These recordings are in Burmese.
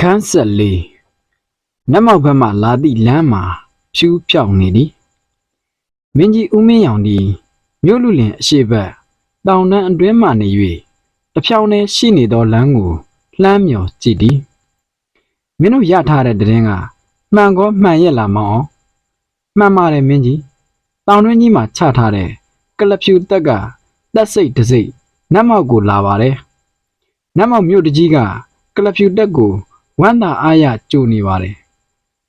အခန်းဆက်လေးနတ်မောက်ဘက်မှလာသည့်လမ်းမှာဖြူးဖြောင်နေသည်မင်းကြီးဦးမင်းရောင်သည်မြို့လူလင်အရှိဘက်တောင်တန်းအတွင်းမှနေ၍တစ်ဖြောင်းနှင့်ရှိနေသောလမ်းကိုလှမ်းမြော်ကြည့်သည်မင်းတို့ရထားတဲ့တည်င်းကမှန်ကောမှန်ရဲ့လားမောင်အောင်မှန်ပါတယ်မင်းကြီးတောင်တွင်းကြီးမှာချထားတဲ့ကလဖြူတက်ကတက်စိတ်တစ်စိတ်နတ်မောက်ကိုလာပါတယ်နတ်မောက်မြို့တကြီးကကလဖြူတက်ကို ဝမ်းသာအားရကြိုနေပါတယ်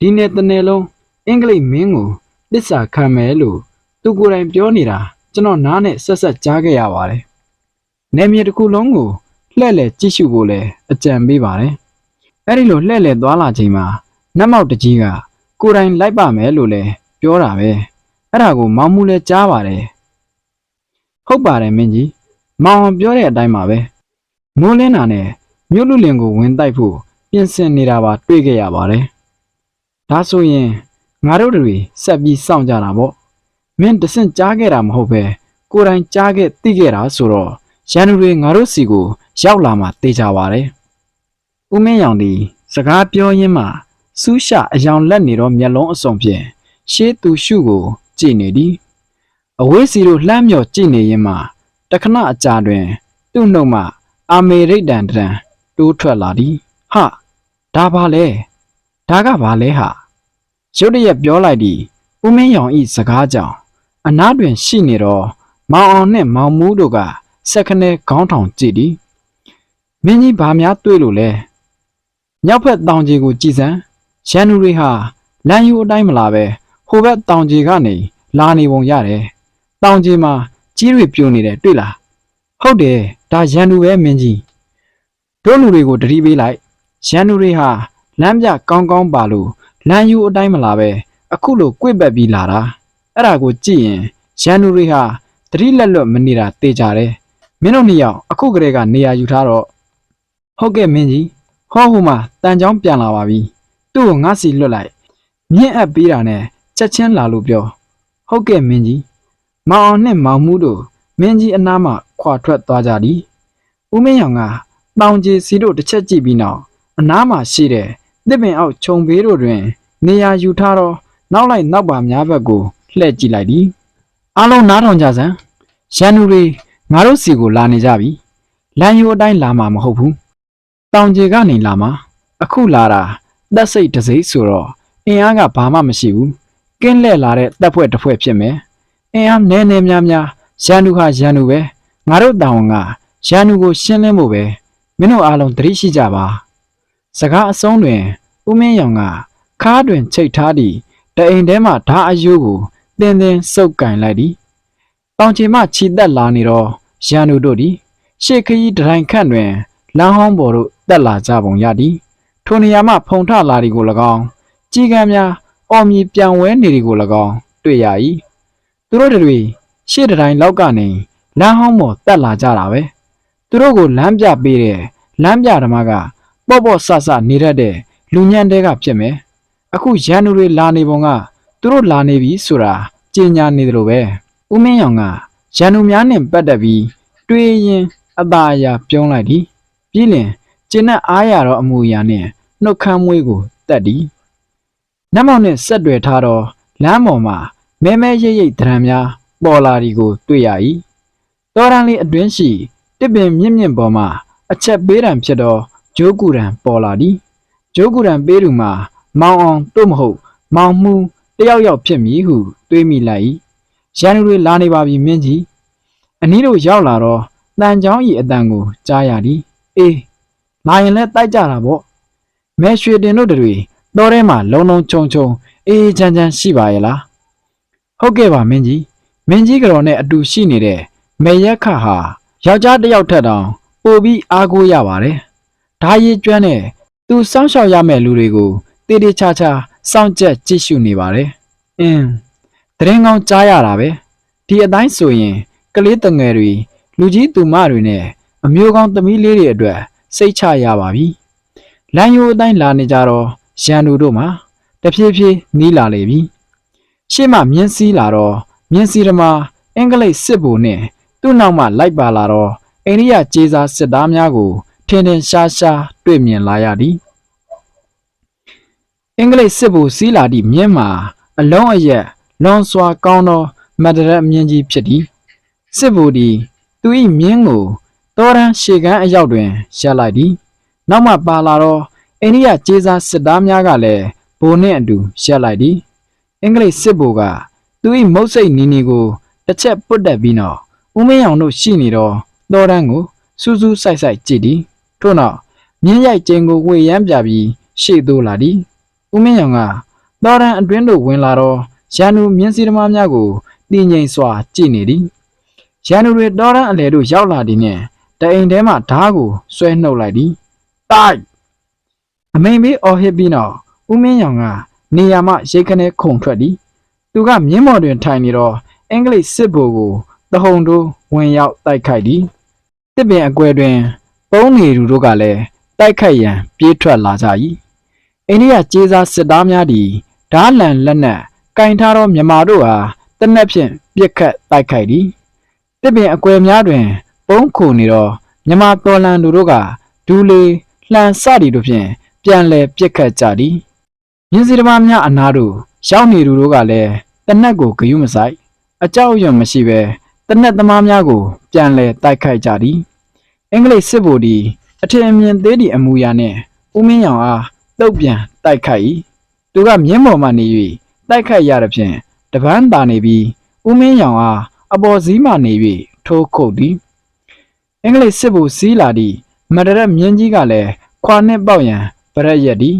ဒီနေ့တစ်နေ့လုံးအင်္ဂလိပ်မင်းကိုတစ္ဆာခံမယ်လို့သူကိုယ်တိုင်ပြောနေတာကျွန်တော်နားနဲ့ဆက်ဆက်ကြားခဲ့ရပါတယ်နေမြေတစ်ခုလုံးကိုလှည့်လည်ကြည့်ရှုဖို့လည်းအကြံပေးပါတယ်အဲ့ဒီလိုလှည့်လည်သွားလာချိန်မှာနတ်မောက်တကြီးကကိုယ်တိုင်လိုက်ပါမယ်လို့လည်းပြောတာပဲအဲ့ဒါကိုမောင်မူလည်းကြားပါတယ်ဟုတ်ပါတယ်မင်းကြီးမောင်အောင်ပြောတဲ့အတိုင်းပါပဲမိုးလင်းတာနဲ့မြို့လူလင်ကိုဝင်တိုက်ဖို့ ပြင်ဆင်နေတာပါတွေ့ခဲ့ရပါတယ်။ဒါဆိုရင်ငါတို့တွေဆက်ပြီးစောင့်ကြတာပေါ့။မင်းတဆင့်ကြားခဲ့တာမဟုတ်ပဲကိုယ်တိုင်ကြားခဲ့သိခဲ့တာဆိုတော့ရန်သူတွေငါတို့စီကိုရောက်လာမှသိကြပါတယ်။ဦးမင်းရောင်ဒီစကားပြောရင်းမှစူးရှအယောင်လက်နေတော့မျက်လုံးအစုံဖြင့်ရှေးသူရှုကိုကြည့်နေသည်။အဝေးစီတို့လှမ်းမြော်ကြည့်နေရင်မှတခဏအကြာတွင် သူ့နှုတ်မှအာမေရိတ်တန်တန်တိုးထွက်လာသည်။ဟာ ဒါပါလေဒါကဘာလဲဟာရုတ်တရက်ပြောလိုက်သည်ဦးမင်းရောင်ဤစကားကြောင့်အနားတွင်ရှိနေတော့မောင်အောင်နှင့်မောင်မူးတို့ကစက်ခနဲခေါင်းထောင်ကြည့်သည်မင်းကြီးဘာများတွေ့လို့လဲမြောက်ဖက်တောင်ကြီးကိုကြည်စမ်းရန်သူတွေဟာလမ်းယူအတိုင်းမလာပဲဟိုဘက်တောင်ကြီးကနေလာနေပုံရတယ်တောင်ကြီးမှာကြီးတွေပြိုနေတယ်တွေ့လားဟုတ်တယ်ဒါရန်သူပဲမင်းကြီးတို့လူတွေကိုတတိပေးလိုက် ရန်သူတွေဟာလမ်းပြကောင်းကောင်းပါလို့လမ်းယူအတိုင်းမလာပဲအခုလိုကွေ့ပက်ပြီးလာတာအဲ့ဒါကိုကြည့်ရင်ရန်သူတွေဟာတတိလက်လွတ်မနေတာတေချာတယ်မင်းတို့နှစ်ယောက်အခုကလေးကနေရာယူထားတော့ဟုတ်ကဲ့မင်းကြီးဟောဟိုမှာတန်ချောင်းပြန်လာပါပြီသူ့ကိုငါစီလွတ်လိုက်မြင့်အပ်ပေးတာနဲ့ချက်ချင်းလာလို့ပြောဟုတ်ကဲ့မင်းကြီးမောင်အောင်နဲ့မောင်မှုတို့မင်းကြီးအနားမှခွာထွက်သွားကြသည်ဦးမင်းရောင်ကတောင်ကြီးစီတို့တစ်ချက်ကြည့်ပြီးနောက် အနားမှာရှိတဲ့တစ်ပင်အောက်ခြုံဘေးတို့တွင် နေရာယူထားတော့နောက်လိုက်နောက်ပါများဘက်ကိုလှည့်ကြည့်လိုက်သည်အားလုံးနားထောင်ကြစမ်းရန်သူတွေငါတို့စီကိုလာနေကြပြီလမ်းယူအတိုင်းလာမှာမဟုတ်ဘူးတောင်ကြီးကနေလာမှာအခုလာတာတက်စိတ်တစိမ့်ဆိုတော့အင်အားကဘာမှမရှိဘူးကင်းလှည့်လာတဲ့တပ်ဖွဲ့တစ်ဖွဲ့ဖြစ်မယ်အင်အားနည်းနည်းများများရန်သူဟာရန်သူပဲငါတို့တောင်ကရန်သူကိုရှင်းလင်းဖို့ပဲမင်းတို့အားလုံးသတိရှိကြပါ စကားအဆုံးတွင်ဦးမင်းရောင်ကခါးတွင်ချိတ်ထားသည့်တအိမ်ထဲမှဓာအယိုးကိုတင်းတင်းစုပ်ကင်လိုက်သည်တောင်ချီမှခြိတက်လာနေတော့ရန်သူတို့သည်ရှေ့ခရီးဒတိုင်းခန့်တွင်လမ်းဟောင်းပေါ်သို့တက်လာကြပုံရသည်ထိုနေရာမှဖုံထလာသည်ကို၎င်းကြီးကံများအော်မြည်ပြန်ဝဲနေသည်ကို၎င်းတွေ့ရ၏သူတို့တွေရှေ့ဒတိုင်းလောက်ကနေလမ်းဟောင်းပေါ်တက်လာကြတာပဲသူတို့ကိုလမ်းပြပေးတဲ့လမ်းပြဓမ္မက ပေါ့ပေါ့ဆဆနေတတ်တဲ့လူညံတဲကဖြစ်မယ်အခုရန်သူတွေလာနေပုံကသူတို့လာနေပြီဆိုတာကြေညာနေတယ်လို့ပဲဦးမင်းရောင်ကရန်သူများနဲ့ပတ်သက်ပြီးတွေးရင်အသာအရာပြုံးလိုက်သည်ပြီးလင်ကျင်းနဲ့အားရတော့အမူအရာနဲ့နှုတ်ခမ်းမွေးကိုတက်သည်နတ်မောင်နဲ့ဆက်တွယ်ထားတော့လမ်းပေါ်မှာမဲမဲရိပ်ရိပ်ဒရံများပေါ်လာဒီကိုတွေ့ရ၏တောရန်လေးအတွင်းရှိတစ်ပင်မြင့်မြင့်ပေါ်မှာအချက်ပေးတံဖြစ်သော ဂျိုးကူရန်ပေါ်လာသည်ဂျိုးကူရန်ပေးသူမှာမောင်အောင်တို့မဟုတ် မောင်မှုတယောက်ယောက်ဖြစ်မည်ဟုတွေးမိလိုက်၏ရန်သူတွေလာနေပါပြီမင်းကြီးအနည်းတို့ရောက်လာတော့တန်ချောင်းဤအတန်ကိုကြားရသည်အေးလာရင်လည်းတိုက်ကြတာပေါ့မဲရွှေတင်တို့တွေတော်ထဲမှာလုံလုံချုံချုံအေးချမ်းချမ်းရှိပါရဲ့လားဟုတ်ကဲ့ပါမင်းကြီးမင်းကြီးကတော်နဲ့အတူရှိနေတဲ့မေရက်ခဟာယောက်ျားတစ်ယောက်ထက်တောင်ပိုပြီးအားကိုးရပါတယ်။ ဒါရည်ကျွမ်းတဲ့သူစောင့်ရှောက်ရမယ့်လူတွေကိုတေးတေးချာချာစောင့်ကြက်ကြည့်ရှုနေပါတယ်။အင်းတရင်ကောင်းကြားရတာပဲ။ဒီအတိုင်းဆိုရင် ကလေးတငယ်တွေလူကြီးသူမတွေနဲ့အမျိုးကောင်းသမီးလေးတွေအတွက်စိတ်ချရပါပြီ။လမ်းရိုးအတိုင်းလာနေကြတော့ရန်သူတို့မှာတဖြည်းဖြည်းနီးလာလေပြီ။ရှေ့မှမြင်းစည်းလာတော့မြင်းစည်းဓမာအင်္ဂလိပ်စစ်ဗိုလ်နဲ့သူ့နောက်မှလိုက်ပါလာတော့အိန္ဒိယကျေးစားစစ်သားများကို ထင်ထင်ရှားရှားတွေ့မြင်လာရသည်အင်္ဂလိပ်စစ်ဗိုလ်စီးလာသည့်မြင်းမှာအလုံးအရက်လွန်စွာကောင်းသောမတ်တရက်မြင်းကြီးဖြစ်သည်စစ်ဗိုလ်သည်သူ၏မြင်းကိုတောရန်ရှေကန်းအရောက်တွင်ရပ်လိုက်သည်နောက်မှပါလာသောအိန္ဒိယကျေးစားစစ်သားများကလည်းဘိုးနှင့်အတူရပ်လိုက်သည်အင်္ဂလိပ်စစ်ဗိုလ်ကသူ၏မုတ်စိတ်နီနီကိုတစ်ချက်ပုတ်တက်ပြီးနောက်ဦးမင်းအောင်တို့ရှိနေသောတောရန်ကိုစူးစူးဆိုင်ဆိုင်ကြည့်သည် ထို့နောက်မြင်းရိုက်ကျင်းကိုဝေရမ်းပြပြီးရှေ့သို့လာသည်ဦးမင်းအောင်ကတောရန်အတွင်းသို့ဝင်လာတော့ရန်သူမြင်းစီသမားများကိုတည်ငြိမ်စွာကြည့်နေသည်ရန်သူတွေတောရန်အလယ်သို့ရောက်လာသည်နှင့်တအိမ်ထဲမှဓားကိုဆွဲနှုတ်လိုက်သည်တိုက်အမိန်ပေးအော်ဟစ်ပြီးနောက်ဦးမင်းအောင်ကနေရာမှရိတ်ခနဲခုန်ထွက်သည်သူကမြင်းမော်တွင်ထိုင်နေတော့အင်္ဂလိပ်စစ်ဗိုလ်ကိုတဟုန်တို့ဝင်ရောက်တိုက်ခိုက်သည်တစ်ပင်အကွယ်တွင် ပုံးနေသူတို့ကလည်းတိုက်ခိုက်ရန်ပြေးထွက်လာကြ၏အိန္ဒိယကျေးစားစစ်သားများသည်ဓားလန်လက်နက်ကင်ထားသောမြမာတို့အားတနက်ဖြင့်ပြစ်ခတ်တိုက်ခိုက်သည်တစ်ပင်အကွယ်များတွင် ပုံးခိုနေသောမြမာတော်လန်သူတို့ကဒူးလေလှန်စသည်တို့ဖြင့်ပြန်လည်ပြစ်ခတ်ကြသည်မြင်းစီတမများအနာတို့ရောက်နေသူတို့ကလည်းတနက်ကိုဂယုမဆိုင်အကြောက်အရွံ့မရှိဘဲတနက်သမားများကို ပြန်လည်တိုက်ခိုက်ကြသည် အင်္ဂလိပ်စစ်ဗိုလ်သည်အထင်အမြင်သေးသည့်အမူအရာနှင့်ဦးမင်းရောင်အားတုတ်ပြန်တိုက်ခိုက်၏သူကမြင်းပေါ်မှနေ၍တိုက်ခိုက်ရသည်ဖြင့်တပန်းသာနေပြီးဦးမင်းရောင်အားအပေါ်စည်းမှနေ၍ထိုးခုတ်သည်အင်္ဂလိပ်စစ်ဗိုလ်စီးလာသည့်မဒရက်မြင်းကြီးကလည်းခွာနှင့်ပေါက်ရန်ပရက်ရက်သည်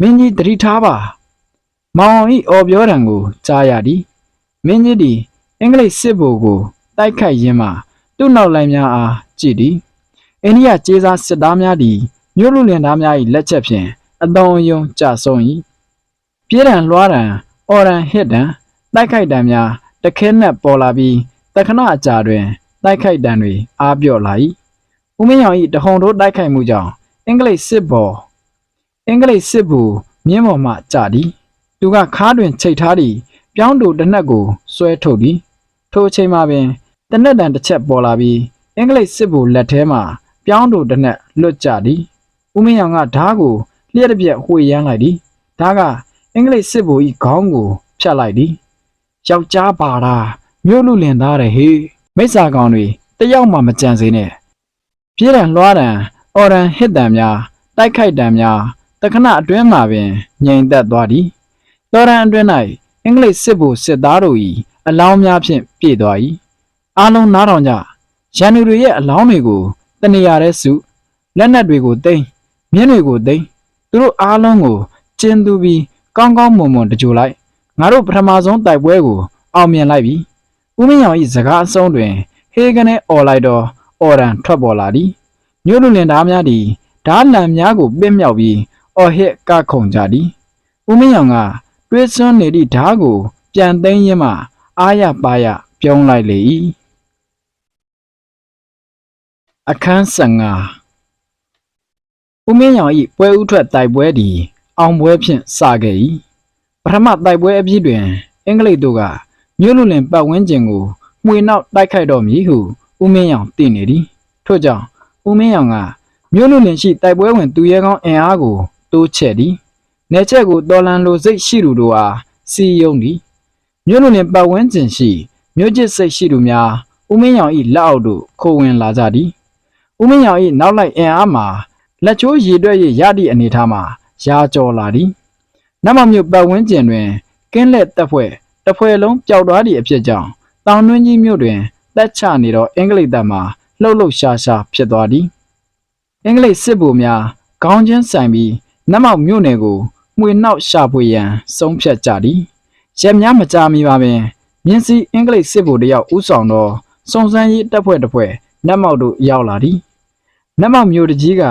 မင်းကြီးတတိထားပါ မောင်ဤအော်ပြောတံကိုကြားရသည်မင်းကြီးသည်အင်္ဂလိပ်စစ်ဗိုလ်ကိုတိုက်ခိုက်ရင်းမှသူ့နောက်လိုက်များအားကြည့်သည် အိန္ဒိယကျေးစားစစ်သားများသည်မြို့လူလင်သားများ၏လက်ချက်ဖြင့်အသောအယုံကြဆုံး၏ပြေးရန်လွှားရန်အော်ရန်ဟစ်တန်တိုက်ခိုက်တံများတခဲနက်ပေါ်လာပြီးတခဏအကြာတွင်တိုက်ခိုက်တံတွေအားပြော့လာ၏ဦးမင်းရောင်၏တဟုန်တို့တိုက်ခိုက်မှုကြောင့်အင်္ဂလိပ်စစ်ဘော်အင်္ဂလိပ်စစ်ဘူမြင်းပေါ်မှကြသည်သူကခါးတွင်ချိတ်ထားသည့်ပြောင်းတူတစ်နက်ကိုဆွဲထုတ်သည်ထိုအချိန်မှာပင်တနက်တန်တစ်ချက်ပေါ်လာပြီးအင်္ဂလိပ်စစ်ဘူလက်ထဲမှ ပြောင်းတူတစ်နက်လွတ်ကြသည်ဦးမင်းရောင်ကဓားကိုလျှက်တစ်ပြက်ဝှေ့ရမ်းလိုက်သည်ဓားကအင်္ဂလိပ်စစ်ဘူ၏ခေါင်းကိုဖြတ်လိုက်သည်ယောက်ျားပါတာမြို့လူလင်သားတယ်ဟေးမိစ္ဆာကောင်တွေတယောက်မှမကြံစေနဲ့ပြေးရန်လွှားရန်အော်ရန်ဟစ်တံများတိုက်ခိုက်တံများတခဏအတွင်းမှာပင်ငြိမ်သက်သွားသည်တော်ရန်အတွင်း၌အင်္ဂလိပ်စစ်ဗိုလ်စစ်သားတို့၏အလောင်းများဖြင့်ပြည့်သွား၏အားလုံးနားထောင်ကြရန်သူတွေရဲ့အလောင်းတွေကို တနေရာထဲစုလက်နက်တွေကိုသိမ်းမြင်းတွေကိုသိမ်းသူတို့အားလုံးကိုကျင်းသူပြီးကောင်းကောင်းမွန်မွန်တကြိုလိုက်ငါတို့ပထမဆုံးတိုက်ပွဲကိုအောင်မြင်လိုက်ပြီဦးမင်းရောင်၏စကားအဆုံးတွင်ဟေကနေអော်လိုက်တော့အော်ရန်ထွက်ပေါ်လာသည်မြို့လူလင်သားများသည်ဓားလံများကိုပင့်မြောက်ပြီးအော်ဟစ်ကခုန်ကြသည်ဦးမင်းရောင်ကတွေးစွန်းနေသည့်ဓားကို ပြန်သိမ်းရင်းမှအားရပါရပြုံးလိုက်လေ၏ အခန်း15ဦးမင်းရောင်၏ပွဲဥထွက်တိုက်ပွဲသည်အောင်ပွဲဖြင့်စခဲ့၏ပထမတိုက်ပွဲအပြီးတွင် အင်္ဂလိပ်တို့ကမြို့လူလင်ပတ်ဝန်းကျင်ကိုမှွေနောက်တိုက်ခိုက်တော်မူဟုဦးမင်းရောင်သိနေသည်ထို့ကြောင့်ဦးမင်းရောင်ကမြို့လူလင်ရှိတိုက်ပွဲဝင်သူရဲကောင်းအင်အားကိုတိုးချဲ့သည်နေချက်ကိုတော်လန်လိုစိတ်ရှိသူတို့အားစီယုံသည်မြို့လူလင်ပတ်ဝန်းကျင်ရှိမြို့ကျစ်စိတ်ရှိသူများဦးမင်းရောင်၏လက်အောက်သို့ခိုးဝင်လာကြသည် ဦးမင်းရောင်၏နောက်လိုက်အင်အားမှာလက်ချိုးရည်တွက်ရရသည့်အနေထားမှာရာကျော်လာသည်နတ်မောင်မြို့ပတ်ဝန်းကျင်တွင်ကင်းလက်တပ်ဖွဲ့တစ်ဖွဲ့လုံးပျောက်သွားသည့်အဖြစ်ကြောင့်တောင်တွင်းကြီးမြို့တွင်တက်ချနေသောအင်္ဂလိပ်တပ်မှလှုပ်လှုပ်ရှားရှားဖြစ်သွားသည်အင်္ဂလိပ်စစ်ဗိုလ်များခေါင်းချင်းဆိုင်ပြီးနတ်မောက်မြို့နယ်ကိုမှွေနှောက်ရှာဖွေရန်ဆုံးဖြတ်ကြသည်ရက်များမကြာမီပါပင်မြင်းစီအင်္ဂလိပ်စစ်ဗိုလ်တယောက်ဦးဆောင်သောစုံစမ်းရေးတပ်ဖွဲ့တစ်ဖွဲ့ နတ်မောက်တို့ရောက်လာသည်နတ်မောက်မြို့တကြီးက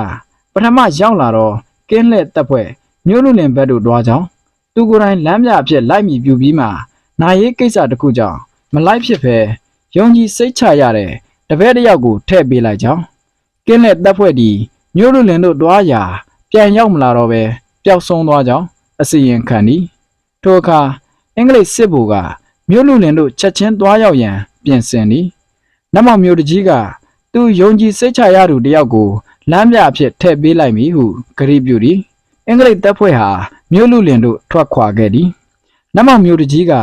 ပထမရောက်လာတော့ကင်းလက်တပ်ဖွဲ့မြို့လူလင်ဘက်တို့တွားကြောင်းသူကိုယ်တိုင်လမ်းပြအဖြစ်လိုက်မိပြူပြီးမှနာရေးကိစ္စတစ်ခုကြောင့်မလိုက်ဖြစ်ပဲယုံကြည်စိတ်ချရတဲ့တပည့်တစ်ယောက်ကိုထည့်ပေးလိုက်ကြောင်းကင်းလက်တပ်ဖွဲ့ဒီမြို့လူလင်တို့တွားရာ ပြန်ရောက်မလာတော့ပဲပျောက်ဆုံးသွားကြောင်းအစီရင်ခံသည်ထိုအခါအင်္ဂလိပ်စစ်ဗိုလ်ကမြို့လူလင်တို့ချက်ချင်းတွားရောက်ရန်ပြင်ဆင်သည်နတ်မောင်မြို့တကြီးက သူယုံကြည်စိတ်ချရသူတယောက်ကိုလမ်းပြအဖြစ်ထည့်ပေးလိုက်မည်ဟုဂရုပြုသည်အင်္ဂလိပ်တပ်ဖွဲ့ဟာမြို့လူလင်တို့ထွက်ခွာခဲ့သည်နတ်မောင်မြို့တကြီးက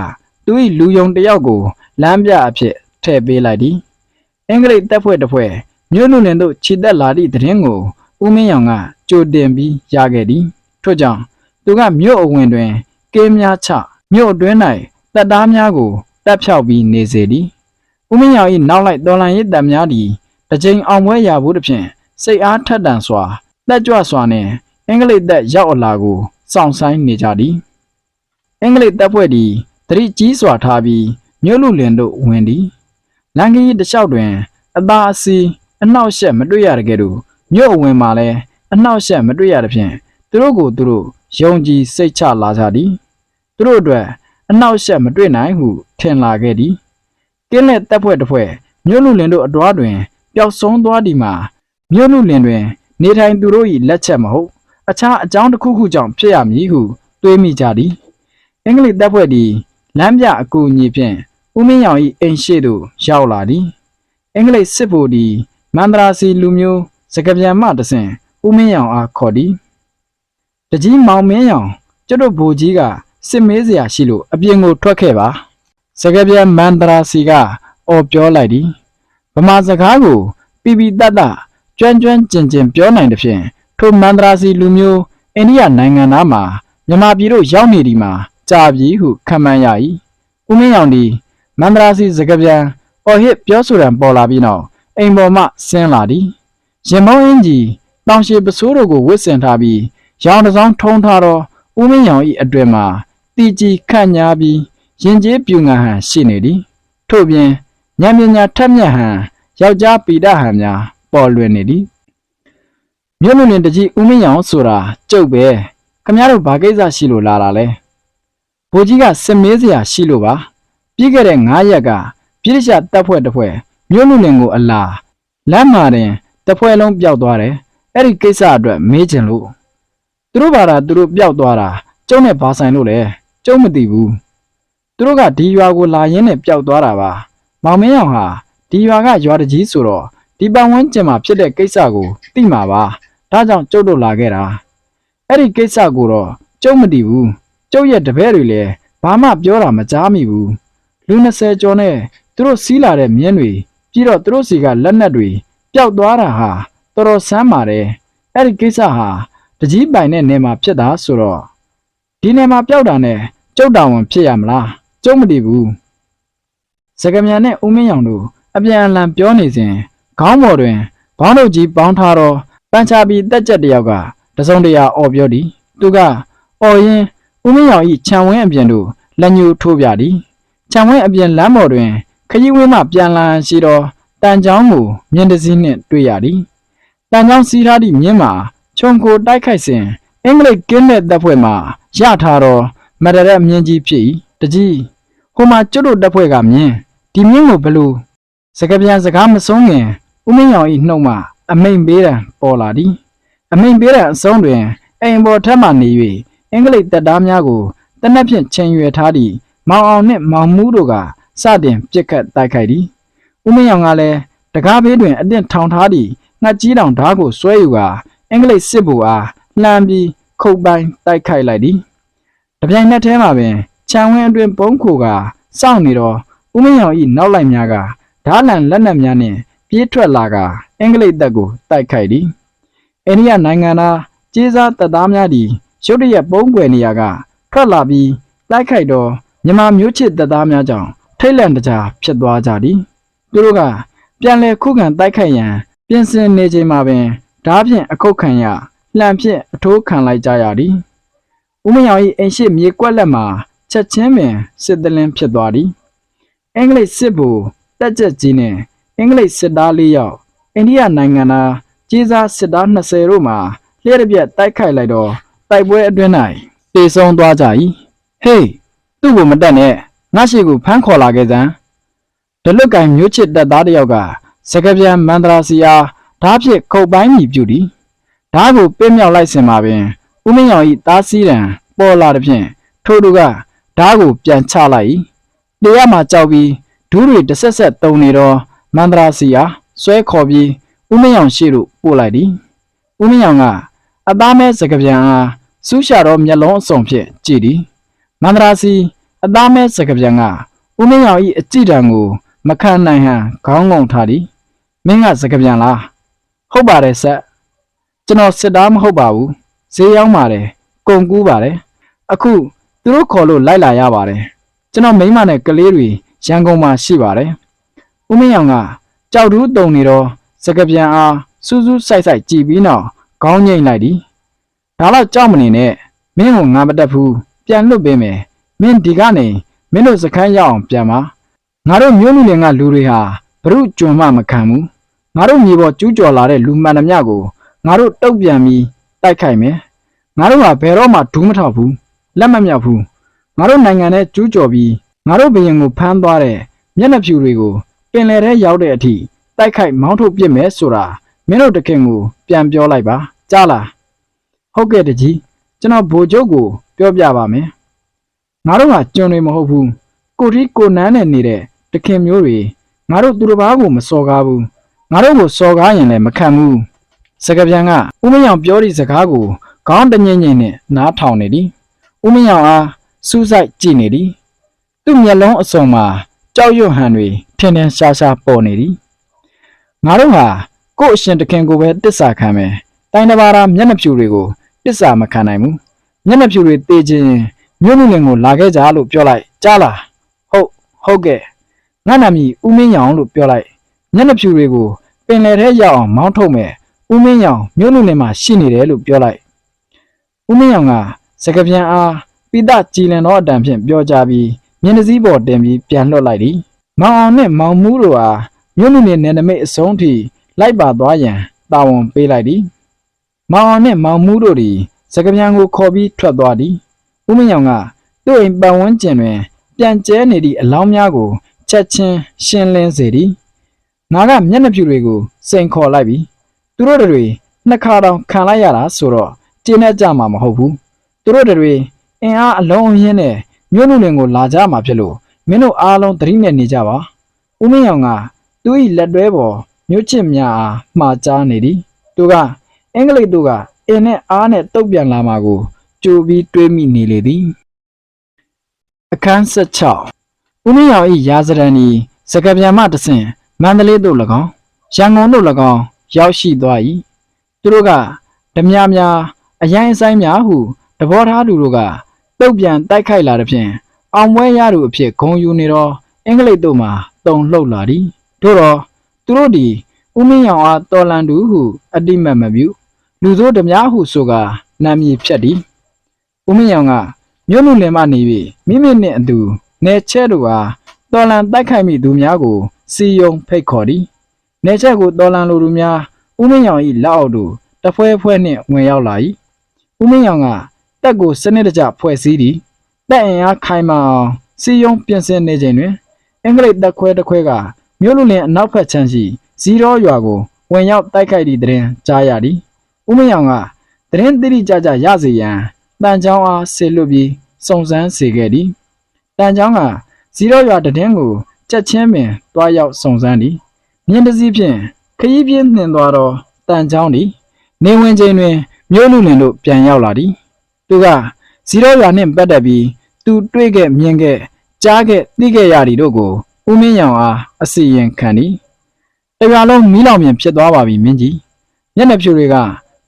သူ၏လူယုံတစ်ယောက်ကိုလမ်းပြအဖြစ်ထည့်ပေးလိုက်သည်အင်္ဂလိပ်တပ်ဖွဲ့တစ်ဖွဲ့မြို့လူလင်တို့ခြေတက်လာသည့်သတင်းကိုဦးမင်းရောင်ကကြိုတင်ပြီးရခဲ့သည်ထို့ကြောင့်သူကမြို့အဝင်တွင်ကင်းများချမြို့အတွင်း၌တပ်သားများကိုတပ်ဖြောက်ပြီးနေစေသည်ဦးမင်းရောင်၏နောက်လိုက်တော်လန်ရေးတပ်များသည် တစ်ကြိမ်အောင်ပွဲရဖို့တစ်ဖြင့်စိတ်အားထက်သန်စွာတက်ကြွစွာနှင့်အင်္ဂလိပ်တပ်ရောက်အလာကိုစောင့်ဆိုင်နေကြသည်အင်္ဂလိပ်တပ်ဖွဲ့သည်တတိကြီးစွာထားပြီးမြို့လူလင်တို့ဝင်သည်လန်ကီတစ်လျှောက်တွင် အသာအစီအနှောက်အယှက်မတွေ့ရတဲ့ကဲ့သို့မြို့အဝင်မှာလည်းအနှောက်အယှက်မတွေ့ရတဲ့ဖြင့်သူတို့ကိုသူတို့ယုံကြည်စိတ်ချလာကြသည်သူတို့အတွက်အနှောက်အယှက်မတွေ့နိုင်ဟုထင်လာခဲ့သည်ကင်းလက်တပ်ဖွဲ့တစ်ဖွဲ့မြို့လူလင်တို့အတွားတွင် ပျောက်ဆုံးသွားသည်မှာမြို့လူလင်တွင် နေထိုင်သူတို့၏လက်ချက်မဟုတ်အခြားအကြောင်းတစ်ခုခုကြောင့်ဖြစ်ရမည်ဟုတွေးမိကြသည်အင်္ဂလိပ်တပ်ဖွဲ့သည်လမ်းပြအကူအညီဖြင့်ဦးမင်းရောင်၏အိမ်ရှိသို့ရောက်လာသည်အင်္ဂလိပ်စစ်ဗိုလ်သည်မန္တရာစီလူမျိုးစကပြန်မှတဆင်ဦးမင်းရောင်အားခေါ်သည်တကြီးမောင်မင်းရောင်ကျွတ်တို့ဗိုလ်ကြီးကစစ်မေးစရာရှိလို့အပြင်ကိုထွက်ခဲ့ပါစကပြန်မန္တရာစီကအော်ပြောလိုက်သည်ဗ မာစကားကိုပြပြတတ်တတ်ကျွမ်းကျွမ်းကျင်ကျင်ပြောနိုင်တဲ့ဖြင့်ထိုမန္တရာစီလူမျိုးအိန္ဒိယနိုင်ငံသားမှာမြန်မာပြည်တို့ရောက်နေဒီမှာကြာပြီဟုခံမှန်းရ၏ဦးမင်းရောင်သည်မန္တရာစီစကပြန်အော်ဟစ်ပြောဆိုရန်ပေါ်လာပြီးနောက်အိမ်ပေါ်မှဆင်းလာသည်ရင်မုံအင်းကြီးတောင်ရှိပစိုးတို့ကိုဝစ်ဆင်ထားပြီးရောင်တစ်စောင်းထုံးထားသောဦးမင်းရောင်၏အတွင်မှာတီကြီးခန့်ညားပြီးရင်ကျေးပြူငံဟန်ရှိနေသည်ထို့ပြင် ညံပညာထက်မြက်ဟန်ယောက်ျားပိဒဟန်များပေါ်လွင်နေသည်မြို့လူလင်တကြီးဦးမင်းရောင်ဆိုတာကြုတ်ပဲခမရတို့ဘာကိစ္စရှိလို့လာတာလဲဘိုးကြီးကစစ်မေးစရာရှိလို့ပါပြီးခဲ့တဲ့9ရက်ကပြည်တခြားတပ်ဖွဲ့တစ်ဖွဲ့မြို့လူလင်ကိုအလာလမ်းမာတင်တစ်ဖွဲ့လုံးပျောက်သွားတယ်အဲ့ဒီကိစ္စအတွက်မေးချင်လို့သူတို့ဘာသာသူတို့ပျောက်သွားတာကျုံနဲ့ဘာဆိုင်လို့လဲကျုံမသိဘူးသူတို့ကဒီရွာကိုလာရင်းနဲ့ပျောက်သွားတာပါ မောင်မင်းအောင်ဟာဒီရွာကရွာတကြီးဆိုတော့ဒီပတ်ဝန်းကျင်မှာဖြစ်တဲ့ကိစ္စကိုသိမှာပါဒါကြောင့်ကျုပ်တို့လာခဲ့တာအဲ့ဒီကိစ္စကိုတော့ကျုံမသိဘူးကျုပ်ရဲ့တပည့်တွေလည်းဘာမှပြောတာမကြားမိဘူးလူ20ကျော်နဲ့သူတို့စီးလာတဲ့မြင်းတွေပြီးတော့သူတို့စီကလက်နက်တွေပျောက်သွားတာဟာတော်တော်ဆမ်းပါတယ်အဲ့ဒီကိစ္စဟာတကြီးပိုင်တဲ့နေမှာဖြစ်တာဆိုတော့ဒီနေမှာပျောက်တာနဲ့ကျုပ်တာဝန်ဖြစ်ရမလားကျုံမတည်ဘူး စကမြန်နဲ့ဦးမင်းရောင်တို့အပြန်အလှန်ပြောနေစဉ်ခေါင်းပေါ်တွင်ဘောင်းတို့ကြီးပေါင်းထားတော့ပန်းချာပြီးတက်ကြက်တယောက်ကတစုံတရာအော်ပြောသည်သူကအော်ရင်ဦးမင်းရောင်ဤခြံဝင်းအပြင်သို့လက်ညှိုးထိုးပြသည်ခြံဝင်းအပြင်လမ်းပေါ်တွင်ခရီးဝင်းမှပြန်လာရှိသောတန်ချောင်းကိုမြင်းတစည်းနှင့်တွေ့ရသည်တန်ချောင်းစီးထားသည့်မြင်းမှာခြုံကိုတိုက်ခိုက်စဉ်အင်္ဂလိပ်ကင်းတဲ့တပ်ဖွဲ့မှရထားသောမတရက်မြင်းကြီးဖြစ်၏တကြီးဟိုမှာကျွတ်တို့တပ်ဖွဲ့ကမြင်း ဒီမြင်းကိုဘလို့စကပြန်စကားမဆုံးခင်ဦးမင်းရောင်၏နှုတ်မှအမိန်ပေးရန်ပေါ်လာသည်အမိန်ပေးရန်အဆုံးတွင်အိမ်ပေါ်ထက်မှနေ၍အင်္ဂလိပ်တပ်သားများကိုတနက်ဖြန်ချိန်ရွယ်ထားသည့်မောင်အောင်နှင့်မောင်မှုတို့ကစတင်ပြစ်ခတ်တိုက်ခိုက်သည်ဦးမင်းရောင်ကလည်းတကားဘေးတွင်အတင်းထောင်ထားသည့်ငှက်ကြီးတောင်ဓားကိုဆွဲယူကာအင်္ဂလိပ်စစ်ဗိုလ်အားလှမ်းပြီးခုတ်ပိုင်းတိုက်ခိုက်လိုက်သည်တပြိုင်နက်တည်းမှာပင်ခြံဝင်းအတွင်ပုံးခိုကစောင့်နေတော့ ဦးမင်းရောင်၏နောက်လိုက်များကဓားလန်လက်နက်များနှင့်ပြေးထွက်လာကအင်္ဂလိပ်တပ်ကိုတိုက်ခိုက်သည်အိန္ဒိယနိုင်ငံသားကျေးစားတပ်သားများသည်ရုတ်တရက်ပုံးကွယ်နေရာကထွက်လာပြီးတိုက်ခိုက်တော့မြန်မာမျိုးချစ်တပ်သားများကြောင့်ထိတ်လန့်တကြားဖြစ်သွားကြသည်သူတို့ကပြန်လည်ခုခံတိုက်ခိုက်ရန် ပြင်ဆင်နေချိန်မှာပင်ဓားဖြင့်အခုတ်ခံရလှန်ဖြင့်အထိုးခံလိုက်ကြရသည်ဦးမယောင်၏အိမ်ရှိမြေကွက်လက်မှာချက်ချင်းပင်စစ်တလင်းဖြစ်သွားသည် အင်္ဂလိပ်စစ်ဗိုလ်တက်ကြက်ကြီးနှင့်အင်္ဂလိပ်စစ်သား၄ယောက်အိန္ဒိယနိုင်ငံသားကြီးစားစစ်သား20တို့မှလျှက်တစ်ပြက်တိုက်ခိုက်လိုက်တော့တိုက်ပွဲအတွင်း၌တေဆုံးသွားကြ၏ဟေးသူ့ကိုမတက်နဲ့ငါရှိကိုဖမ်းခေါ်လာခဲ့စမ်းဒလွတ်ကင်မျိုးချစ်တပ်သားတစ်ယောက်ကစကပြန်မန္တရာစီအားဓားဖြင့်ခုတ်ပိုင်းမိပြုသည်ဓားကိုပြင်းမြောက်လိုက်စင်မှာပင်ဦးမင်းရောင်၏သားစည်းရန်ပေါ်လာသည်ဖြင့်ထို့သူကဓားကိုပြန်ချလိုက်၏ တရားမှကြောက်ပြီးဒူးတွေတစ်ဆက်ဆက်တုံနေတော့မန္တရာစီအားဆွဲခေါ်ပြီးဦးမင်းရောင်ရှိသို့ပို့လိုက်သည်ဦးမင်းရောင်ကအသားမဲစကပြန်အားစူးရှာတော့မျက်လုံးအစုံဖြင့်ကြည်သည်မန္တရာစီအသားမဲစကပြန်ကဦးမင်းရောင်၏အကြည့်တံကိုမခံနိုင်ဟန်ခေါင်းငုံထားသည်မင်းကစကပြန်လားဟုတ်ပါတယ်ဆက်ကျွန်တော်စစ်သားမဟုတ်ပါဘူးဈေးရောက်ပါတယ်ကုန်ကူးပါတယ်အခုသူတို့ခေါ်လို့လိုက်လာရပါတယ် ကျွန်တော်မိန်းမနဲ့ကလေးတွေရန်ကုန်မှာရှိပါတယ်ဦးမင်းရောင်ကကြောက်တူးတုံနေတော့စကပြန်အားစူးစူးဆိုင်ဆိုင်ကြည်ပြီးနောက်ခေါင်းငိမ့်လိုက်သည်ဒါတော့ကြောက်မနေနဲ့မင်းကိုငါမတက်ဘူးပြန်လွတ်ပေးမယ်မင်းဒီကနေမင်းတို့စခန်းရောက်အောင်ပြန်ပါငါတို့မျိုးလူလင်ကလူတွေဟာဘ ᱹ ကြွမှမခံဘူးငါတို့မြေပေါ်ကျူးကျော်လာတဲ့လူမှန်သမျှကိုငါတို့တုတ်ပြန်ပြီးတိုက်ခိုက်မယ်ငါတို့ဟာဘယ်တော့မှဒူးမထောက်ဘူးလက်မမြောက်ဘူး ငါတို့နိုင်ငံနဲ့ကျူးကျော်ပြီးငါတို့ဘရင်ကိုဖမ်းသွားတဲ့မျက်နှာဖြူတွေကိုပင်လယ်ထဲရောက်တဲ့အထိတိုက်ခိုက်မောင်းထုတ်ပစ်မယ်ဆိုတာမင်းတို့တခင်ကိုပြန်ပြောလိုက်ပါကြားလားဟုတ်ကဲ့တကြီးကျွန်တော်ဗိုလ်ချုပ်ကိုပြောပြပါမယ်ငါတို့ကကျွန်းတွေမဟုတ်ဘူးကိုထီကိုနန်းနဲ့နေတဲ့တခင်မျိုးတွေငါတို့သူတစ်ပါးကိုမစော်ကားဘူးငါတို့ကိုစော်ကားရင်လည်းမခံဘူးစကပြန်ကဦးမင်းအောင်ပြောသည့်စကားကိုခေါင်းတငိမ့်ငိမ့်နဲ့နားထောင်နေသည်ဦးမင်းအောင်အား စူးစိုက်ကြည့်နေသည်သူ့မျက်လုံးအစုံမှာကြောက်ရွံ့ဟန်တွေထင်ထင်ရှားရှားပေါ်နေသည်ငါတို့ဟာကို့အရှင်တခင်ကိုပဲတစ္ဆာခံမယ်တိုင်းတစ်ပါးသားမျက်နှာဖြူတွေကိုတစ္ဆာမခံနိုင်ဘူးမျက်နှာဖြူတွေတေးခြင်းမြို့လူလင်ကိုလာခဲ့ကြလို့ပြောလိုက်ကြားလားဟုတ်ဟုတ်ကဲ့ငါနာမည်ဦးမင်းရောင်လို့ပြောလိုက်မျက်နှာဖြူတွေကိုပင်လယ်ထဲရောက်အောင်မောင်းထုတ်မယ်ဦးမင်းရောင်မြို့လူလင်မှာရှိနေတယ်လို့ပြောလိုက်ဦးမင်းရောင်ကစကပြန်အား ပိတကြည်လင်သောအတန်ဖြင့်ပြောကြပြီးမျက်နှာစည်းပေါ်တင်ပြီးပြန်လွှတ်လိုက်သည်မောင်အောင်နဲ့မောင်မူးတို့အားမြို့လူလင်နယ်နိမိတ်အဆုံးထိလိုက်ပါသွားရန်တာဝန်ပေးလိုက်သည်မောင်အောင်နဲ့မောင်မူးတို့သည်စကပြန်ကိုခေါ်ပြီးထွက်သွားသည်ဦးမင်းရောင်ကသူ့အိမ်ပတ်ဝန်းကျင်တွင် ပြန်ကျဲနေသည့်အလောင်းများကိုချက်ချင်းရှင်းလင်းစေသည်ငါကမျက်နှာဖြူတွေကိုစိန်ခေါ်လိုက်ပြီသူတို့တွေနှစ်ခါတောင်ခံလိုက်ရတာဆိုတော့တင်းနဲ့ကြမှာမဟုတ်ဘူးသူတို့တွေ အင်အားအလုံးအရင်းနဲ့မြို့လူလင်ကိုလာကြမှာဖြစ်လို့မင်းတို့အားလုံးသတိနဲ့နေကြပါဦးမင်းရောင်ကသူ့၏လက်တွဲပေါ်မြို့ချစ်များအားမှားကြားနေသည်သူကအင်္ဂလိပ်တို့ကအင်းနဲ့အားနဲ့တုတ်ပြန်လာမှာကိုကြိုပြီးတွေးမိနေလေသည်အခန်း16ဦးမင်းရောင်၏ရာဇဒန်ဤစကပြန်မှတဆင့်မန္တလေးသို့၎င်းရန်ကုန်သို့၎င်းရောက်ရှိသွား၏သူတို့ကဓမြများအရိုင်းအဆိုင်များဟုတဘောထားသူတို့က တုတ်ပြန်တိုက်ခိုက်လာသည်ဖြင့်အောင်ပွဲရသူအဖြစ်ဂုံယူနေတော့အင်္ဂလိပ်တို့မှတုံလှုပ်လာသည်တို့တော့သူတို့သည်ဦးမင်းရောင်အားတော်လန်သူဟုအတိမတ်မပြုလူဆိုးဓမြဟုဆိုကနာမည်ဖြတ်သည်ဦးမင်းရောင်ကမြို့လူလင်မနေပြီးမိမိနှင့်အတူနေချဲတို့အားတော်လန်တိုက်ခိုက်မိသူများကိုစီယုံဖိတ်ခေါ်သည်နေချဲကိုတော်လန်လိုသူများဦးမင်းရောင်၏လက်အောက်သို့တဖွဲဖွဲနှင့်ဝင်ရောက်လာ၏ဦးမင်းရောင်က တက်ကိုစနစ်တကျဖွဲ့စည်းသည်တက်အင်အားခိုင်မာအောင်စီယုံပြင်ဆင်နေချိန်တွင်အင်္ဂလိပ်တက်ခွဲတစ်ခွဲကမြို့လူလင်အနောက်ဘက်ခြမ်းရှိဇီရောရွာကိုဝင်ရောက်တိုက်ခိုက်သည့်တွင်ကြားရသည်ဦးမင်းအောင်ကတရင်တိတိကျကျရစေရန်တန်ချောင်းအားဆေလွတ်ပြီးစုံစမ်းစေခဲ့သည်တန်ချောင်းကဇီရောရွာတည်င်းကိုချက်ချင်းပင်တွားရောက်စုံစမ်းသည်မြင်းတစည်းဖြင့်ခရီးပြင်းနှင်သွားသောတန်ချောင်းသည်နေဝင်ချိန်တွင်မြို့လူလင်တို့ပြန်ရောက်လာသည် သူကဇီရောရွာနှင့်ပတ်သက်ပြီးသူတွေ့ခဲ့မြင်ခဲ့ကြားခဲ့သိခဲ့ရသည်တို့ကိုဦးမင်းရောင်အားအစီရင်ခံသည်တရွာလုံးမီးလောင်ပြင်ဖြစ်သွားပါပြီမင်းကြီးမျက်နှာဖြူတွေက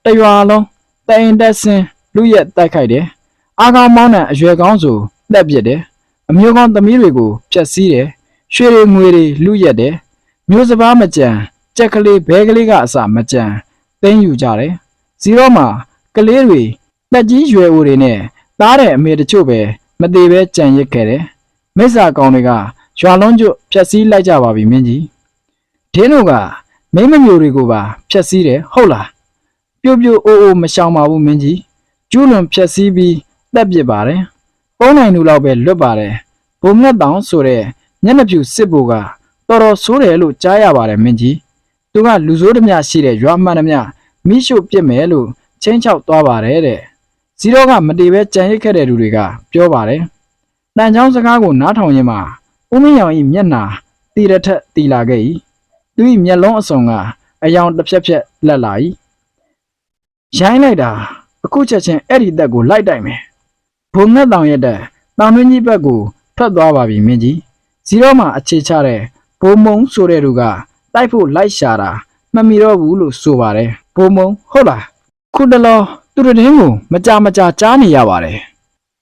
တရွာလုံးတအိမ်တက်ဆင်းလူရက်တိုက်ခိုက်တယ်အားကောင်းမောင်းတဲ့အရွယ်ကောင်းဆိုတက်ပစ်တယ်အမျိုးကောင်းသမီးတွေကိုဖျက်ဆီးတယ်ရွှေတွေငွေတွေလူရက်တယ်မျိုးစပားမကြံကြက်ကလေးဘဲကလေးကအစမကြံသိမ်းယူကြတယ်ဇီရောမှာကလေးတွေ တက်ကြီးရွယ်အိုတွေနဲ့သားတဲ့အမေတချို့ပဲမသေးပဲကြံရစ်ခဲ့တယ်မိစ္ဆာကောင်တွေကရွာလုံးကျွတ်ဖျက်ဆီးလိုက်ကြပါပြီမင်းကြီးဒင်းတို့ကမိမမျိုးတွေကိုပါဖျက်ဆီးတယ်ဟုတ်လားပြို့ပြို့အိုးအိုးမရှောင်ပါဘူးမင်းကြီးကျူးလွန်ဖျက်ဆီးပြီးတက်ပစ်ပါတယ်ပုံးနိုင်လူလောက်ပဲလွတ်ပါတယ်ဘုံမြတ်တောင်ဆိုတဲ့မျက်နှာဖြူစစ်ဘိုကတော်တော်ဆိုးတယ်လို့ကြားရပါတယ်မင်းကြီးသူကလူဆိုးဓမြရှိတဲ့ရွာမှန်ဓမြမိရှုပစ်မယ်လို့ချင်းချောက်သွားပါတယ်တဲ့ ဇီရောကမတေပဲကြံရစ်ခဲ့တဲ့လူတွေကပြောပါတယ်တန်ချောင်းစကားကိုနားထောင်ရင်းမှာဦးမင်းရောင်၏မျက်နှာတီရထက်တီလာခဲ့၏သူ၏မျက်လုံးအစုံကအယောင်တစ်ဖြက်ဖြက်လက်လာ၏ရိုင်းလိုက်တာအခုချက်ချင်းအဲ့ဒီတက်ကိုလိုက်တိုက်မယ်ဘုံငတ်တောင်ရက်တဲ့တောင်တွင်းကြီးဘက်ကိုထွက်သွားပါပြီမင်းကြီးဇီရောမှာအခြေချတဲ့ဘုံမုံဆိုတဲ့သူကတိုက်ဖို့လိုက်ရှာတာမမီတော့ဘူးလို့ဆိုပါတယ်ဘုံမုံဟုတ်လားခုတလော သူတို့တင်းကိုမကြမကြကြားနေရပါတယ်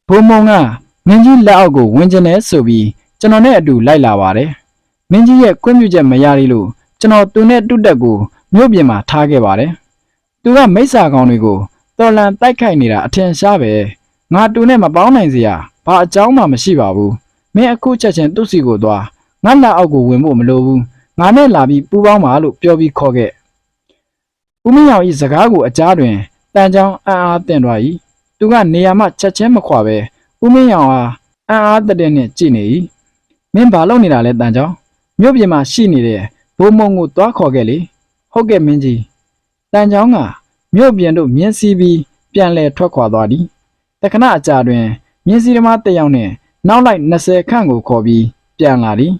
ဘုံမုံကမင်းကြီးလက်အောက်ကိုဝင်ကျင်နေဆိုပြီးကျွန်တော်နဲ့အတူလိုက်လာပါတယ်မင်းကြီးရဲ့ခွင့်ပြုချက်မရသေးလို့ကျွန်တော်သူနဲ့တုတ်တက်ကိုမြို့ပြင်မှာထားခဲ့ပါတယ်သူကမိစ္ဆာကောင်တွေကိုတော်လန်တိုက်ခိုက်နေတာအထင်ရှားပဲငါတူနဲ့မပေါင်းနိုင်စရာဘာအကြောင်းမှမရှိပါဘူးမင်းအခုချက်ချင်းသူ့စီကိုသွားငါလက်အောက်ကိုဝင်ဖို့မလိုဘူးငါနဲ့လာပြီးပူပေါင်းပါလို့ပြောပြီးခေါ်ခဲ့ဦးမင်းအောင်ဤစကားကိုအကြားတွင် တန်ချောင်းအံ့အားတင်သွား၏သူကနေရာမှချက်ချင်းမခွာပဲဦးမင်းအောင်အားအံ့အားတတဲ့နဲ့ကြည်နေ၏မင်းဘာလုပ်နေတာလဲတန်ချောင်းမြို့ပြင်မှာရှိနေတဲ့ဘုံမုံကိုသွားခေါ်ခဲ့လေဟုတ်ကဲ့မင်းကြီးတန်ချောင်းကမြို့ပြင်တို့မြင်းစီးပြီးပြန်လဲထွက်ခွာသွားသည်တခဏအကြာတွင်မြင်းစီသမားတစ်ယောက်နှင့်နောက်လိုက်20ခန့်ကိုခေါ်ပြီးပြန်လာသည်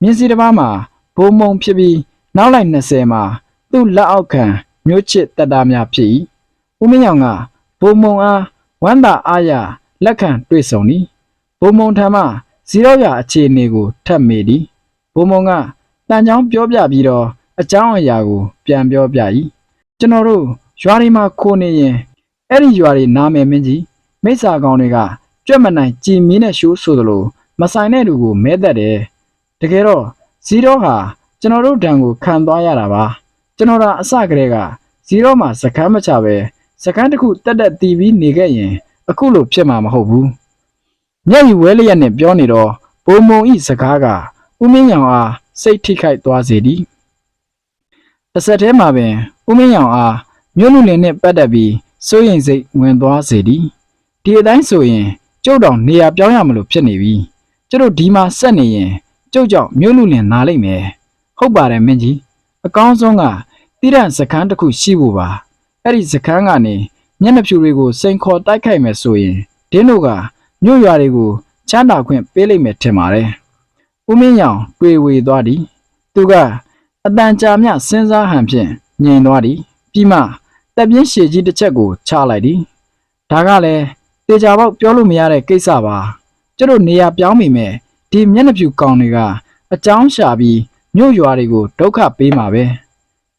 မြင်းစီတစ်ပါးမှာဘုံမုံဖြစ်ပြီးနောက်လိုက်20မှာသူ့လက်အောက်ခံမျိုးချစ်တက်တာများဖြစ်၏ ဦးမင်းအောင်ကဘုံမုံအားဝမ်းသာအားရလက်ခံတွေ့ဆုံသည်ဘုံမုံထံမှဇီရောရအခြေအနေကိုထပ်မေးသည်ဘုံမုံကတန်ချောင်းပြောပြပြီးတော့အကြောင်းအရာကို ပြန်ပြောပြ၏ကျွန်တော်တို့ရွာတွေမှာခိုးနေရင်အဲ့ဒီရွာတွေနားမယ်မင်းကြီးမိစ္ဆာကောင်တွေကကြွက်မနိုင်ကြည်မင်းနဲ့ရှိုးဆိုသလိုမဆိုင်တဲ့လူကိုမဲသက်တယ်တကယ်တော့ဇီရောဟာကျွန်တော်တို့တန်ကိုခံသွားရတာပါကျွန်တော်တို့အစကတည်းကဇီရောမှာစကမ်းမချပဲ စကမ်းတစ်ခုတက်တက်တီးပြီးနေခဲ့ရင်အခုလိုဖြစ်မှာမဟုတ်ဘူးမျက်ရည်ဝဲလျက်နဲ့ပြောနေတော့ဘုံမုံဤစကားကဦးမင်းရောင်အားစိတ်ထိခိုက်သွားစေသည်တစ်ဆက်တည်းမှာပင်ဦးမင်းရောင်အားမြို့လူလင်နဲ့ပတ်သက်ပြီးစိုးရိမ်စိတ်ဝင်သွားစေသည်ဒီအတိုင်းဆိုရင်ကျုပ်တော်နေရာပြောင်းရမလို့ဖြစ်နေပြီကျုပ်တို့ဒီမှာဆက်နေရင်ကျုပ်ကြောင့်မြို့လူလင်နာလိမ့်မယ်ဟုတ်ပါတယ်မင်းကြီးအကောင်းဆုံးကတိရန်စခန်းတစ်ခုရှိဖို့ပါ အဲ့ဒီစခန်းကနေမျက်နှာဖြူတွေကိုစိန်ခေါ်တိုက်ခိုက်မယ်ဆိုရင်ဒင်းတို့ကမြို့ရွာတွေကိုချမ်းသာခွင့်ပေးလိုက်မယ်ထင်ပါတယ်ဦးမင်းရောင်တွေဝေသွားသည်သူကအတန်ကြာမြစဉ်းစားဟန်ဖြင့်ညင်သွားသည်ပြီးမှတက်ပြင်းရှည်ကြီးတစ်ချက်ကိုချလိုက်သည်ဒါကလည်းတေချာပေါက်ပြောလို့မရတဲ့ကိစ္စပါကျတို့နေရာပြောင်းမိမယ်ဒီမျက်နှာဖြူကောင်တွေကအကြောင်းရှာပြီးမြို့ရွာတွေကိုဒုက္ခပေးမှာပဲ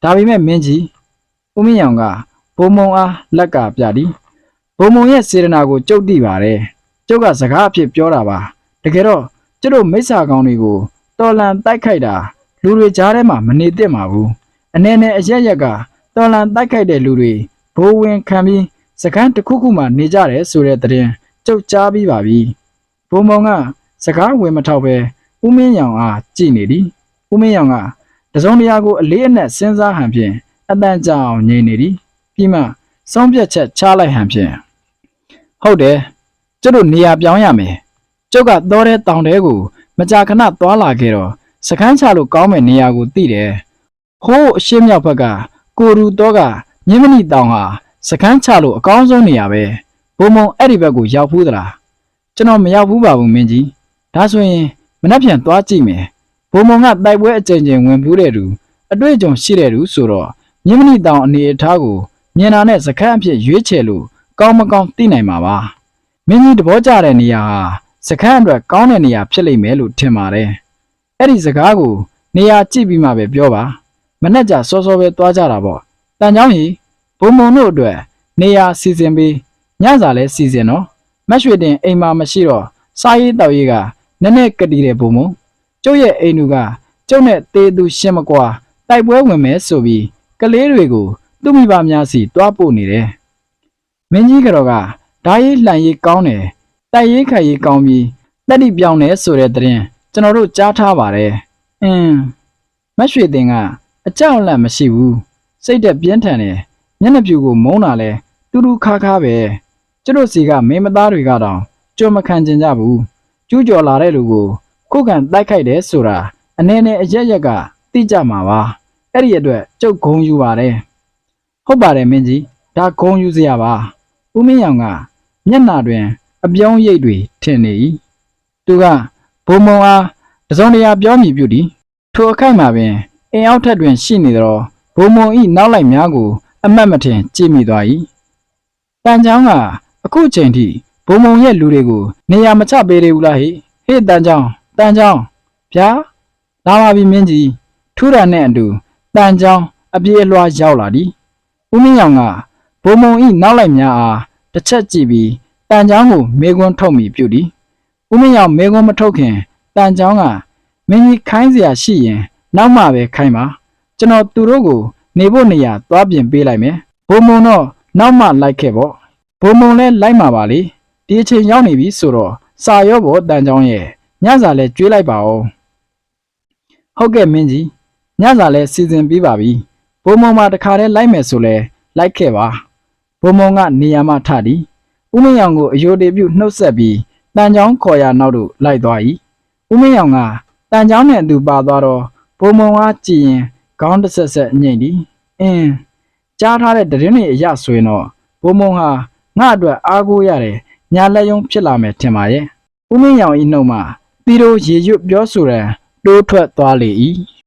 ဒါပေမဲ့မင်းကြီးဦးမင်းရောင်က ဘုံမုံအားလက်ကပြသည်ဘုံမုံရဲ့စေရနာကိုကြုတ်တိပါတယ်ကျုပ်ကစကားအဖြစ်ပြောတာပါတကယ်တော့ကျတို့မိစ္ဆာကောင်တွေကိုတော်လန်တိုက်ခိုက်တာလူတွေကြားထဲမှာမနေသင့်ပါဘူးအနေနဲ့အရက်ရက်ကတော်လန်တိုက်ခိုက်တဲ့လူတွေဘိုးဝင်ခံပြီးစကန်းတစ်ခုခုမှနေကြတယ်ဆိုတဲ့သတင်းကြုတ်ကြားပြီးပါပြီဘုံဘုံကစကားဝင်မထောက်ပဲဦးမင်းရောင်အားကြည်နေသည်ဦးမင်းရောင်ကတစုံတရာကိုအလေးအနက်စဉ်းစားဟန်ဖြင့်အတန်ကြာအောင်ငြိမ်နေသည် ပြီးမှစောင်းပြက်ချက်ချလိုက်ဟန်ဖြင့်ဟုတ်တယ်ကျုပ်တို့နေရာပြောင်းရမယ်ကျုပ်ကတော့တဲ့တောင်တဲကိုမကြာခဏသွားလာခဲ့တော့စကန်းချလို့ကောင်းမဲ့နေရာကိုသိတယ်ဟိုးအရှင်းမြောက်ဘက်ကကိုရူတော့ကမြင်းမဏိတောင်ဟာစကန်းချလို့အကောင်းဆုံးနေရာပဲဘုံဘုံအဲ့ဒီဘက်ကိုရောက်ဘူးသလားကျွန်တော်မရောက်ဘူးပါဘူးမင်းကြီးဒါဆိုရင်မနှက်ပြန်သွားကြည့်မယ်ဘုံဘုံကတိုက်ပွဲအကြိမ်ကြိမ်ဝင်ဘူးတဲ့သူအတွေ့အကြုံရှိတဲ့သူဆိုတော့မြင်းမဏိတောင်အနေအထားကို မြင်တာနဲ့စကန်းအဖြစ်ရွေးချယ်လို့ကောင်းမကောင်းသိနိုင်မှာပါမင်းကြီးတဘောကြတဲ့နေရာဟာစကန်းအတွက်ကောင်းတဲ့နေရာဖြစ်လိမ့်မယ်လို့ထင်ပါတယ်အဲ့ဒီစကားကိုနေရာကြည့်ပြီးမှပဲပြောပါမနှက်ကြစောစောပဲသွားကြတာပေါ့တန်ချောင်းကြီးဘုံဘုံတို့အတွက်နေရာစီစဉ်ပြီးညစာလဲစီစဉ်တော့မက်ရွှေတင်အိမ်မှာမရှိတော့စားရေးတောက်ရေးကနည်းနည်းကတိတဲ့ဘုံဘုံကျုပ်ရဲ့အိမ်သူကကျုပ်နဲ့တေးသူရှင်းမကွာတိုက်ပွဲဝင်မယ်ဆိုပြီးကလေးတွေကို သူ့မိဘများစီတွားပို့နေတယ်မင်းကြီးကတော့ကဓာရေးလှန်ရေးကောင်းတယ်တိုက်ရေးခိုက်ရေးကောင်းပြီးတက်တိပြောင်းတယ်ဆိုတဲ့သတင်းကျွန်တော်တို့ကြားထားပါတယ်အင်းမက်ရွှေတင်ကအကြောက်အလန့်မရှိဘူးစိတ်သက်ပြင်းထန်တယ်မျက်နှာပြူကိုမုန်းတာလဲတူတူခါခါပဲကျတို့စီကမင်းမသားတွေကတော့ကြုံမခံကျင်ကြဘူးကျူးကျော်လာတဲ့လူကိုခုခံတိုက်ခိုက်တယ်ဆိုတာအနေနဲ့အရက်ရက်ကသိကြမှာပါအဲ့ဒီအတွက်ကျုပ်ဂုံယူပါတယ် ဟုတ်ပါတယ်မင်းကြီးဒါဂုံယူစရာပါဦးမင်းရောင်ကမျက်နှာတွင် အပြောင်းရိပ်တွေထင်နေ၏သူကဘုံမုံအားတစုံတရာပြောမိပြုသည်ထိုအခိုက်မှာပင်အင်အောက်ထက်တွင်ရှိနေသောဘုံမုံဤနောက်လိုက်များကို အမတ်မထင်ကြည့်မိသွား၏တန်ချောင်းကအခုချိန်ထိဘုံဘုံရဲ့လူတွေကိုနေရာမချပေးသေးဘူးလားဟိဟေ့တန်ချောင်းတန်ချောင်းဗျာလာပါပြီမင်းကြီးထူးတာနဲ့အတူတန်ချောင်းအပြေးအလွှားရောက်လာသည် ဦးမင်းရောင်ကဘုံဘုံဤနောက်လိုက်များအားတစ်ချက်ကြည့်ပြီးတန်ချောင်းကိုမေကွန်းထုတ်မိပြုသည်ဦးမင်းရောင်မေကွန်းမထုတ်ခင်တန်ချောင်းကမင်းကြီးခိုင်းเสียရှိရင်နောက်မှပဲခိုင်းပါကျွန်တော်သူတို့ကိုနေဖို့နေရာသွားပြင်ပေးလိုက်မယ်ဘုံဘုံတော့နောက်မှလိုက်ခဲ့ပေါ့ ဘုံဘုံလဲလိုက်မှာပါလေဒီအချိန်ရောက်နေပြီဆိုတော့စာရောဘောတန်ချောင်းရဲ့ညစာလဲကျွေးလိုက်ပါဦးဟုတ်ကဲ့မင်းကြီးညစာလဲစီစဉ်ပြီးပါပြီ ဘုံဘုံမှာတခါတည်းလိုက်မယ်ဆိုလဲလိုက်ခဲ့ပါဘုံဘုံကနေရာမထသည်ဦးမင်းရောင်ကိုအယိုတေပြုနှုတ်ဆက်ပြီးတန်ချောင်းခေါ်ရနောက်သို့လိုက်သွား၏ဦးမင်းရောင်ကတန်ချောင်းနဲ့အတူပါသွားတော့ဘုံဘုံကကြည်ရင်ခေါင်းတစ်ဆက်ဆက်ညှိသည်အင်းကြားထားတဲ့တရင်တွေအရဆိုရင်တော့ဘုံဘုံဟာငါအတွက်အားကိုးရတယ်ညာလက်ယုံဖြစ်လာမယ်ထင်ပါရဲ့ဦးမင်းရောင်ဤနှုတ်မှတီတို့ရေရွတ်ပြောဆိုရန်တိုးထွက်သွားလေ၏